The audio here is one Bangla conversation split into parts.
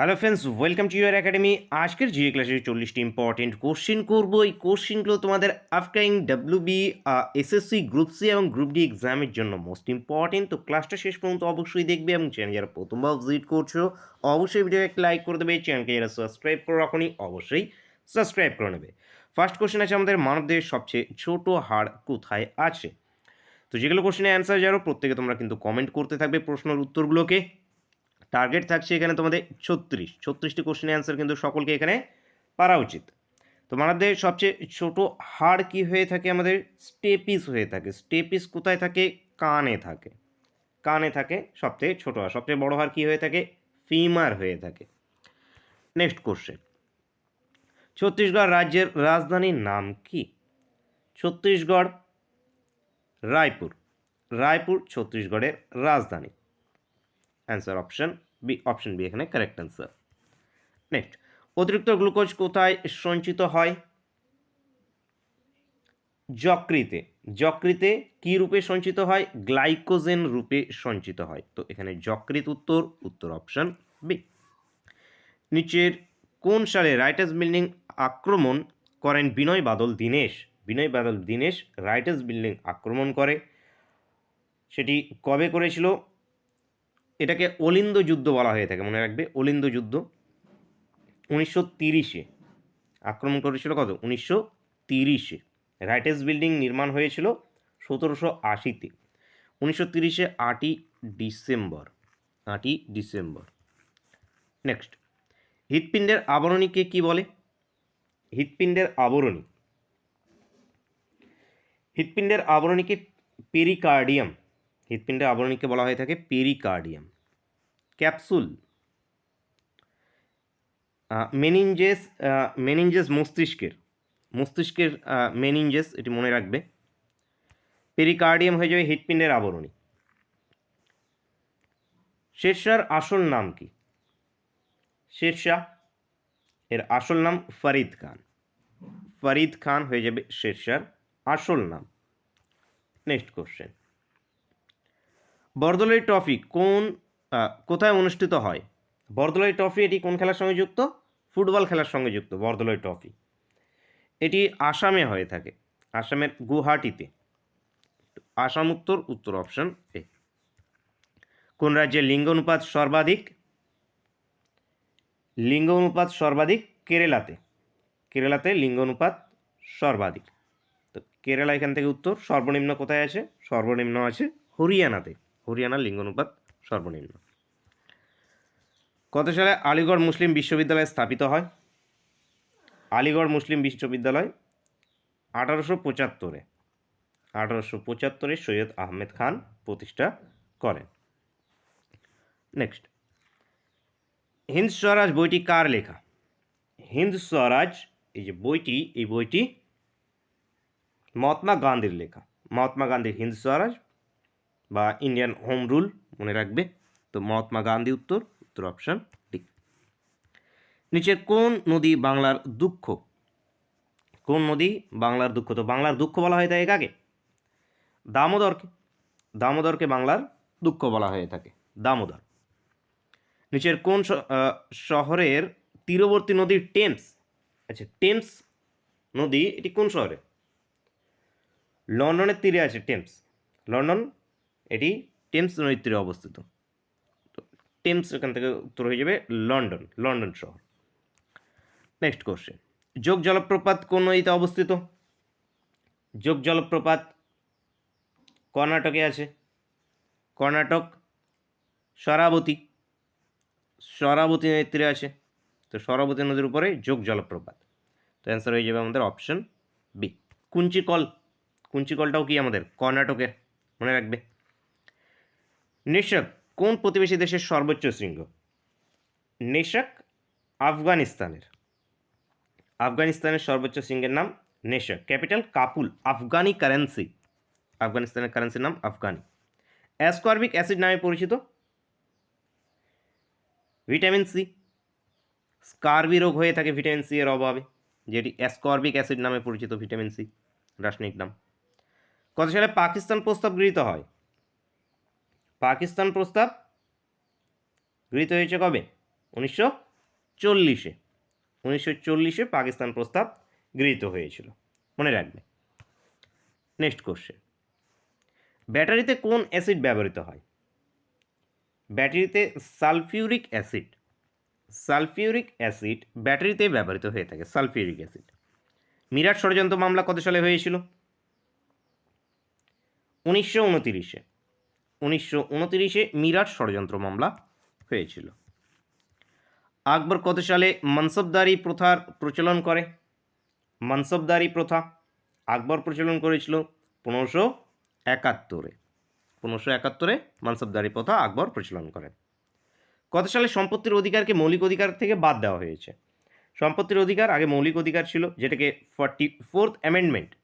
Hello friends welcome to your academy আজকের জিএ ক্লাসের চল্লিশটি ইম্পর্টেন্ট কোশ্চেন করব। এই কোশ্চেনগুলো তোমাদের আফটারিং ডাব্লিউবি এসএসসি গ্রুপ সি এবং গ্রুপ ডি এক্সামের জন্য মোস্ট ইম্পর্টেন্ট তো ক্লাসটা শেষ পর্যন্ত অবশ্যই দেখবে এবং চ্যানেল যারা প্রথমবার ভিজিট করছ, অবশ্যই ভিডিও একটা লাইক করে দেবে। চ্যানেলকে যারা সাবস্ক্রাইব করে রাখনি, অবশ্যই সাবস্ক্রাইব করে নেবে। ফার্স্ট কোশ্চেন আছে আমাদের মানবদের সবচেয়ে ছোট হাড় কোথায় আছে? তো যেগুলো কোশ্চেনের অ্যান্সার জানো প্রত্যেকে তোমরা কিন্তু কমেন্ট করতে থাকবে প্রশ্নের উত্তরগুলোকে। টার্গেট থাকছে এখানে তোমাদের ছত্রিশ। ছত্রিশটি কোশ্চেনের অ্যান্সার কিন্তু সকলকে এখানে পারা উচিত। তো আমাদের সবচেয়ে ছোট হাড় কি হয়ে থাকে? আমাদের স্টেপিস হয়ে থাকে। স্টেপিস কোথায় থাকে? কানে থাকে। কানে থাকে সবথেকে ছোট হাড় সবচেয়ে বড় হাড় কি হয়ে থাকে? ফিমার হয়ে থাকে। নেক্সট কোশ্চেন ছত্তিশগড় রাজ্যের রাজধানীর নাম কি? ছত্তিশগড়, রায়পুর। রায়পুর ছত্তিশগড়ের রাজধানী। Answer option B option B এখানে কারেক্ট অ্যান্সার নেক্সট অতিরিক্ত গ্লুকোজ কোথায় সঞ্চিত হয়? যকৃতে। যকৃতে কি রূপে সঞ্চিত হয়? গ্লাইকোজেন রূপে সঞ্চিত হয়। তো এখানে যকৃত উত্তর উত্তর অপশন বি নিচের কোন সালে রাইটার্স বিল্ডিং আক্রমণ করেন বিনয় বাদল দীনেশ? বিনয় বাদল দীনেশ রাইটার্স বিল্ডিং আক্রমণ করে। সেটি কবে করেছিল? এটাকে অলিন্দ যুদ্ধ বলা হয়ে থাকে, মনে রাখবে, অলিন্দ যুদ্ধ। উনিশশো তিরিশে, আক্রমণ করেছিল কত? উনিশশো তিরিশে। রাইটেস বিল্ডিং নির্মাণ হয়েছিল সতেরোশো আশিতে। উনিশশো তিরিশে, আটই ডিসেম্বর আটই ডিসেম্বর। নেক্সট, হৃৎপিণ্ডের আবরণীকে কি বলে? হৃৎপিণ্ডের আবরণী। হৃৎপিণ্ডের আবরণীকে পেরিকার্ডিয়াম হৃৎপিণ্ডের আবরণীকে বলা হয়ে থাকে পেরিকার্ডিয়াম। ক্যাপসুল। মেনিনজেস মেনিনজেস মস্তিষ্কের মস্তিষ্কের মেনিনজেস এটি মনে রাখবে, পেরিকার্ডিয়াম হয়ে যাবে হৃৎপিণ্ডের আবরণী। শেরশার আসল নাম কি? শেরশাহ, এর আসল নাম ফরিদ খান। ফরিদ খান হয়ে যাবে শেরশার আসল নাম। Next question. বরদলাই ট্রফি কোন কোথায় অনুষ্ঠিত হয়? বরদলাই ট্রফি, এটি কোন খেলার সঙ্গে যুক্ত? ফুটবল খেলার সঙ্গে যুক্ত বরদলাই ট্রফি। এটি আসামে হয়ে থাকে, আসামের গুয়াহাটিতে। আসাম উত্তর উত্তর অপশন এ। কোন রাজ্যে লিঙ্গ অনুপাত সর্বাধিক? লিঙ্গ অনুপাত সর্বাধিক কেরালাতে। কেরালাতে লিঙ্গ অনুপাত সর্বাধিক। তো কেরালা এখান থেকে উত্তর, সর্বনিম্ন কোথায় আছে? সর্বনিম্ন আছে হরিয়ানাতে। হরিয়ানার লিঙ্গ অনুপাত সর্বনিম্ন। কত সালে আলিগড় মুসলিম বিশ্ববিদ্যালয় স্থাপিত হয়? আলিগড় মুসলিম বিশ্ববিদ্যালয় আঠারোশো পঁচাত্তরে। আঠারোশো পঁচাত্তরে সৈয়দ আহমেদ খান প্রতিষ্ঠা করেন। নেক্সট হিন্দ স্বরাজ বইটি কার লেখা? হিন্দ স্বরাজ, এই যে বইটি, এই বইটি মহাত্মা গান্ধীর লেখা। মহাত্মা গান্ধীর হিন্দ স্বরাজ বা ইন্ডিয়ান হোম রুল মনে রাখবে। তো মহাত্মা গান্ধী উত্তর উত্তর অপশান ডি নিচের কোন নদী বাংলার দুঃখ? কোন নদী বাংলার দুঃখ? তো বাংলার দুঃখ বলা হয়ে থাকে কাকে? দামোদরকে। দামোদরকে বাংলার দুঃখ বলা হয়ে থাকে। দামোদর। নিচের কোন শহরের তীরবর্তী নদী টেমস? আচ্ছা টেমস নদী এটি কোন শহরে? লন্ডনের তীরে আছে টেমস। লন্ডন এটি টেমস নদীর তীরে অবস্থিত টেমস এখান থেকে উত্তর হয়ে যাবে লন্ডন লন্ডন শহর। নেক্সট কোশ্চেন যোগ জলপ্রপাত কোন নদীতে অবস্থিত? যোগ জলপ্রপাত কর্ণাটকে আছে। কর্ণাটক সরাবতী সরাবতী নদীর তীরে আছে। তো সরাবতী নদীর উপরে যোগ জলপ্রপাত। তো অ্যান্সার হয়ে যাবে আমাদের অপশন বি কুঞ্চিকল। কুঞ্চিকলটাও কি আমাদের? কর্ণাটকের। মনে রাখবে। নেশাক কোন প্রতিবেশী দেশের সর্বোচ্চ শৃঙ্গ? নেশাক আফগানিস্তানের। আফগানিস্তানের সর্বোচ্চ শৃঙ্গের নাম নেশাক। Capital Kabul afghani currency. আফগানিস্তানের কারেন্সির নাম আফগানি। অ্যাসকর্বিক অ্যাসিড নামে পরিচিত? Vitamin C. স্কারবি রোগ হয়ে থাকে ভিটামিন সি এর অভাবে, যেটি অ্যাসকর্বিক অ্যাসিড নামে পরিচিত ভিটামিন সি, রাসায়নিক নাম। কত সালে পাকিস্তান প্রস্তাব গৃহীত হয়? পাকিস্তান প্রস্তাব গৃহীত হয়েছে কবে? উনিশশো চল্লিশে। উনিশশো চল্লিশে পাকিস্তান প্রস্তাব গৃহীত হয়েছিল। মনে রাখবে। নেক্সট কোশ্চেন ব্যাটারিতে কোন অ্যাসিড ব্যবহৃত হয়? ব্যাটারিতে সালফিউরিক অ্যাসিড সালফিউরিক অ্যাসিড ব্যাটারিতে ব্যবহৃত হয়ে থাকে, সালফিউরিক অ্যাসিড। মিরাট ষড়যন্ত্র মামলা কত সালে হয়েছিল? উনিশশো উনতিরিশে। উনিশশো উনতিরিশে মিরাট ষড়যন্ত্র মামলা হয়েছিল। আকবর কত সালে মনসবদারি প্রথার প্রচলন করে? মনসবদারি প্রথা আকবর প্রচলন করেছিল পনেরোশো একাত্তরে। পনেরোশো একাত্তরে মনসবদারি প্রথা আকবর প্রচলন করেন। কত সালে সম্পত্তির অধিকারকে মৌলিক অধিকার থেকে বাদ দেওয়া হয়েছে? সম্পত্তির অধিকার আগে মৌলিক অধিকার ছিল, যেটাকে ফর্টি ফোর্থ অ্যামেন্ডমেন্ট।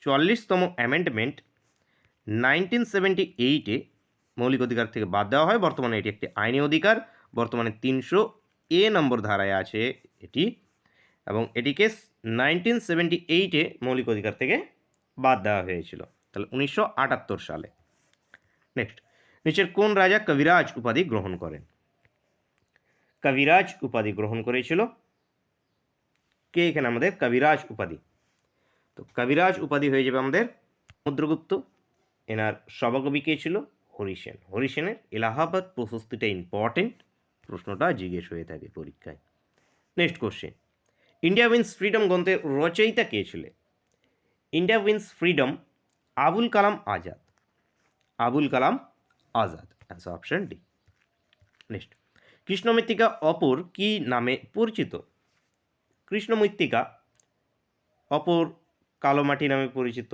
চুয়াল্লিশতম অ্যামেন্ডমেন্ট নাইনটিন সেভেন্টি এইটে মৌলিক অধিকার থেকে বাদ দেওয়া হয়। বর্তমানে এটি একটি আইনি অধিকার। বর্তমানে তিনশো এ নম্বর ধারায় আছে এটি এবং এটিকে নাইনটিন সেভেন্টি এইটে মৌলিক অধিকার থেকে বাদ দেওয়া হয়েছিল। তাহলে উনিশশো আটাত্তর সালে। নেক্সট, নিচের কোন রাজা কবিরাজ উপাধি গ্রহণ করেন? কবিরাজ উপাধি গ্রহণ করেছিল। কে এখানে আমাদের? কবিরাজ উপাধি। তো কবিরাজ উপাধি হয়ে যাবে আমাদের সমুদ্রগুপ্ত এনার সভাকবি কে ছিল? হরিসেন হরিসেনের এলাহাবাদ প্রশস্তিটা ইম্পর্টেন্ট প্রশ্নটা জিজ্ঞেস হয়ে থাকে পরীক্ষায়। Next question India wins freedom গ্রন্থের রচয়িতা কে ছিলেন? India wins freedom Abul Kalam Azad. Abul Kalam Azad answer option D next Krishna মৃত্তিকা অপর কি নামে পরিচিত? কৃষ্ণ মৃত্তিকা অপর কালো মাটি নামে পরিচিত।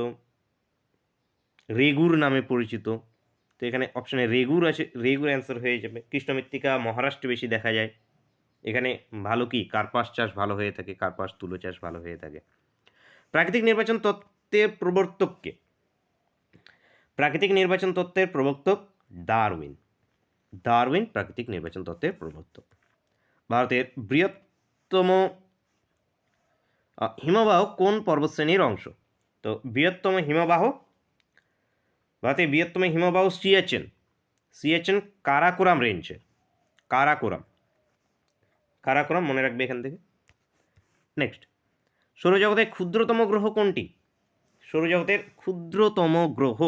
রেগুর নামে পরিচিত। তো এখানে অপশানে রেগুর আছে, রেগুর অ্যান্সার হয়ে যাবে। কৃষ্ণ মৃত্তিকা মহারাষ্ট্রে বেশি দেখা যায়। এখানে ভালো কি? কার্পাস চাষ ভালো হয়ে থাকে, কার্পাস, তুলো চাষ ভালো হয়ে থাকে। প্রাকৃতিক নির্বাচন তত্ত্বের প্রবর্তককে প্রাকৃতিক নির্বাচন তত্ত্বের প্রবর্তক ডারউইন। ডারউইন প্রাকৃতিক নির্বাচন তত্ত্বের প্রবর্তক। ভারতের বৃহত্তম হিমবাহ কোন পর্বতশ্রেণীর অংশ? তো বৃহত্তম হিমবাহ ভারতের বৃহত্তম হিমবাহ সিয়াচেন সিয়াচেন কারাকোরাম রেঞ্জে কারাকোরাম। কারাকোরাম মনে রাখবে এখান থেকে। নেক্সট সৌরজগতের ক্ষুদ্রতম গ্রহ কোনটি? সৌরজগতের ক্ষুদ্রতম গ্রহ।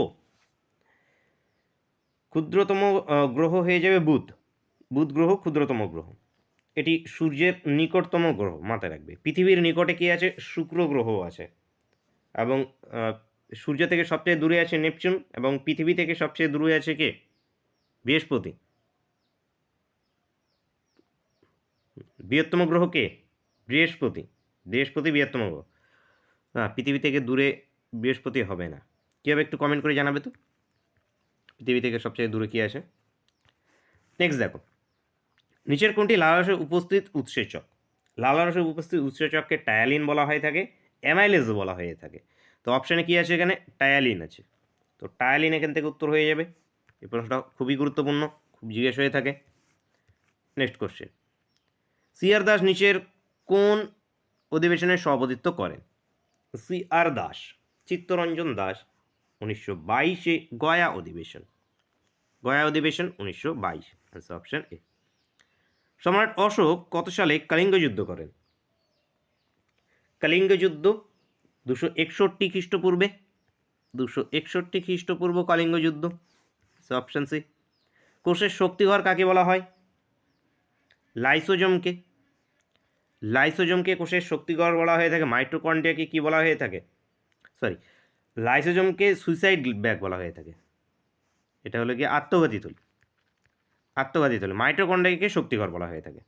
ক্ষুদ্রতম গ্রহ হয়ে যাবে বুধ। বুধ গ্রহ ক্ষুদ্রতম গ্রহ। এটি সূর্যের নিকটতম গ্রহ মাথায় রাখবে। পৃথিবীর নিকটে কি আছে? শুক্র গ্রহ আছে। এবং সূর্য থেকে সবচেয়ে দূরে আছে নেপচুন এবং পৃথিবী থেকে সবচেয়ে দূরে আছে কে? বৃহস্পতি। বৃহত্তম গ্রহ কে? বৃহস্পতি। বৃহস্পতি বৃহত্তম গ্রহ। হ্যাঁ পৃথিবী থেকে দূরে বৃহস্পতি হবে না। কী হবে একটু কমেন্ট করে জানাবে তো? পৃথিবী থেকে সবচেয়ে দূরে কী আছে? নেক্সট দেখো। নিচের কোনটি? লালারসে উপস্থিত উৎসেচক। লালারসে উপস্থিত উৎসেচককে টায়ালিন বলা হয়ে থাকে, অ্যামাইলেজ বলা হয়ে থাকে। তো অপশানে কী আছে এখানে? টায়ালিন আছে। তো টায়ালিন এখান থেকে উত্তর হয়ে যাবে। এই প্রশ্নটা খুবই গুরুত্বপূর্ণ, খুব জিজ্ঞেস হয়ে থাকে। Next question C R Das নিচের কোন অধিবেশনে সভাপতিত্ব করেন? সি আর দাস, চিত্তরঞ্জন দাস, উনিশশো বাইশে গয়া অধিবেশন। গয়া অধিবেশন, উনিশশো বাইশ। অ্যান্সার অপশান এ সম্রাট অশোক কত সালে কলিঙ্গ যুদ্ধ করেন? কলিঙ্গ যুদ্ধ দুশো একষট্টি খ্রিস্টপূর্বে, দুশো একষট্টি খ্রিস্টপূর্ব কলিঙ্গ যুদ্ধ অপশন সি কোষের শক্তিঘর কাকে বলা হয়? লাইসোজমকে। লাইসোজমকে কোষের শক্তিঘর বলা হয়ে থাকে মাইট্রোকন্ড্রিয়াকে কি বলা হয়ে থাকে? সরি লাইসোজমকে সুইসাইড ব্যাগ বলা হয়ে থাকে। এটা হলো কি আত্মঘাতী থলি আত্মঘাতী থলি মাইট্রোকন্ড্রিয়াকে শক্তিঘর বলা হয়ে থাকে।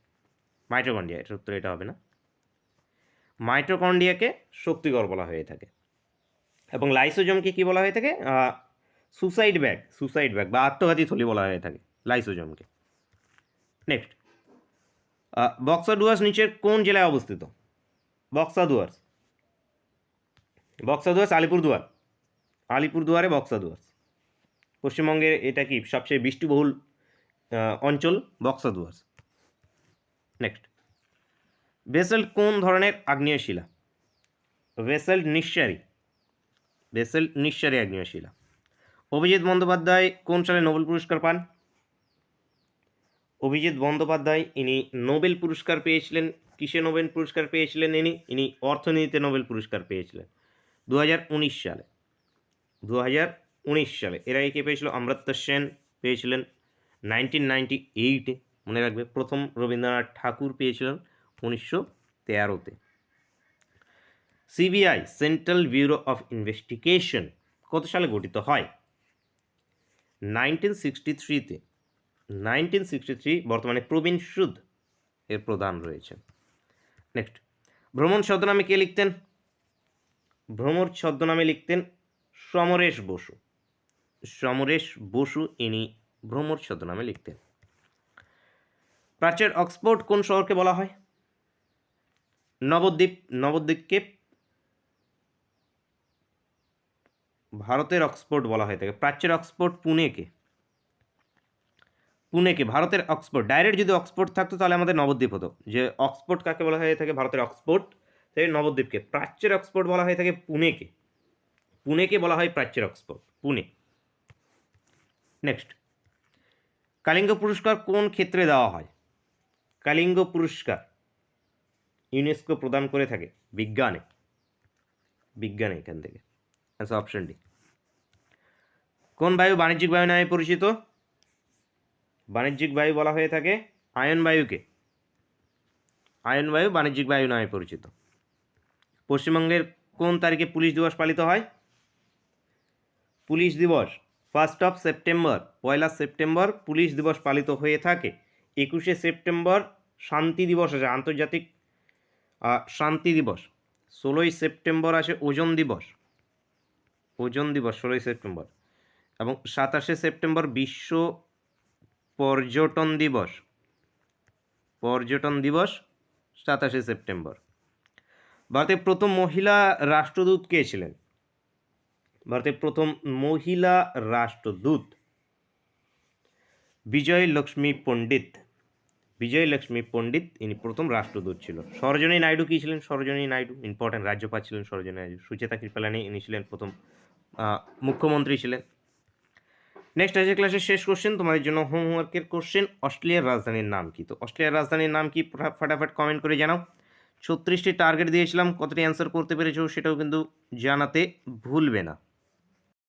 মাইট্রোকন্ড্রিয়া এটার উত্তর এটা হবে না। মাইট্রোকন্ড্রিয়াকে শক্তিঘর বলা হয়ে থাকে। এবং লাইসোজমকে কি বলা হয়ে থাকে? সুসাইড ব্যাগ সুসাইড ব্যাগ বা আত্মঘাতী থলি বলা হয়ে থাকে লাইসোজমকে। নেক্সট বক্সা ডুয়ার্স নিচের কোন জেলায় অবস্থিত? বক্সা ডুয়ার্স বক্সা ডুয়ার্স আলিপুরদুয়ার। আলিপুরদুয়ারে বক্সা ডুয়ার্স পশ্চিমবঙ্গের এটা কি সবচেয়ে বৃষ্টিবহুল অঞ্চল? বক্সা ডুয়ার্স নেক্সট বেসেল্ট কোন ধরনের আগ্নেয় শিলা বেসেল্ট নিঃসারী। বেসেল্ট নিঃসারী আগ্নেয় শিলা অভিজিৎ বন্দ্যোপাধ্যায় কোন সালে নোবেল পুরস্কার পান? অভিজিৎ বন্দ্যোপাধ্যায়, ইনি নোবেল পুরস্কার পেয়েছিলেন, কিসে নোবেল পুরস্কার পেয়েছিলেন ইনি? ইনি অর্থনীতিতে নোবেল পুরস্কার পেয়েছিলেন দু উনিশ সালে। দু উনিশ সালে। এর আগে কে পেয়েছিল? অমৃত্য সেন পেয়েছিলেন। নাইনটিন নাইনটি এইটে, মনে রাখবে, প্রথম রবীন্দ্রনাথ ঠাকুর পেয়েছিলেন। উনিশশো তেরোতে। CBI, central bureau of investigation, কত সালে গঠিত হয়? নাইনটিন সিক্সটি থ্রিতে। নাইনটিন সিক্সটি থ্রি বর্তমানে প্রবীণ সুদ এর প্রধান রয়েছেন নেক্সট ভ্রমণ ছদ্মনামে কে লিখতেন? ভ্রমর ছদ্মনামে লিখতেন সমরেশ বসু। সমরেশ বসু ইনি ভ্রমর ছদ্মনামে লিখতেন। প্রাচ্যের অক্সফোর্ড কোন শহরকে বলা হয়? নবদ্বীপ, নবদ্বীপকে ভারতের অক্সফোর্ড বলা হয়ে থাকে প্রাচ্যের অক্সফোর্ড পুনেকে। পুনেকে, ভারতের অক্সফোর্ড। ডাইরেক্ট যদি অক্সফোর্ড থাকতো, তাহলে আমাদের নবদ্বীপ হতো। যে অক্সফোর্ড কাকে বলা হয়ে থাকে? ভারতের অক্সফোর্ড, সেই নবদ্বীপকে। প্রাচ্যের অক্সফোর্ড বলা হয়ে থাকে পুনেকে। পুনেকে বলা হয় প্রাচ্যের অক্সফোর্ড, পুনে। নেক্সট। কালিঙ্গ পুরস্কার কোন ক্ষেত্রে দেওয়া হয়? কালিঙ্গ পুরস্কার। ইউনেস্কো প্রদান করে থাকে বিজ্ঞানে। বিজ্ঞানে এখান থেকে। অ্যান্সার অপশন ডি কোন বায়ু বাণিজ্যিক বায়ু নামে পরিচিত? বাণিজ্যিক বায়ু বলা হয়ে থাকে আয়ন বায়ুকে। আয়ন বায়ু বাণিজ্যিক বায়ু নামে পরিচিত। পশ্চিমবঙ্গের কোন তারিখে পুলিশ দিবস পালিত হয়? পুলিশ দিবস ফার্স্ট অফ সেপ্টেম্বর পয়লা সেপ্টেম্বর পুলিশ দিবস পালিত হয়ে থাকে। একুশে সেপ্টেম্বর শান্তি দিবস আছে, আন্তর্জাতিক শান্তি দিবস। ষোলোই সেপ্টেম্বর আছে ওজন দিবস। ওজন দিবস, ষোলোই সেপ্টেম্বর। এবং সাতাশে সেপ্টেম্বর বিশ্ব পর্যটন দিবস। পর্যটন দিবস, সাতাশে সেপ্টেম্বর। ভারতের প্রথম মহিলা রাষ্ট্রদূত কে ছিলেন? ভারতের প্রথম মহিলা রাষ্ট্রদূত। বিজয় লক্ষ্মী পণ্ডিত। বিজয় লক্ষ্মী পণ্ডিত, ইনি প্রথম রাষ্ট্রদূত ছিল। সরোজিনী নাইডু কী ছিলেন? সরোজিনী নাইডু ইম্পর্টেন্ট রাজ্যপাল ছিলেন সরোজিনী নাইডু। সুচেতা কৃপালানি, ইনি ছিলেন প্রথম মুখ্যমন্ত্রী ছিলেন। নেক্সট আজকের ক্লাসের শেষ কোশ্চেন তোমাদের জন্য হোমওয়ার্কের কোশ্চেন অস্ট্রেলিয়ার রাজধানীর নাম কি? তো অস্ট্রেলিয়ার রাজধানীর নাম কি? ফটা- ফটাফট কমেন্ট করে জানাও। ছত্রিশটি টার্গেট দিয়েছিলাম, কতটি অ্যান্সার করতে পেরেছ সেটাও কিন্তু জানাতে ভুলবে না।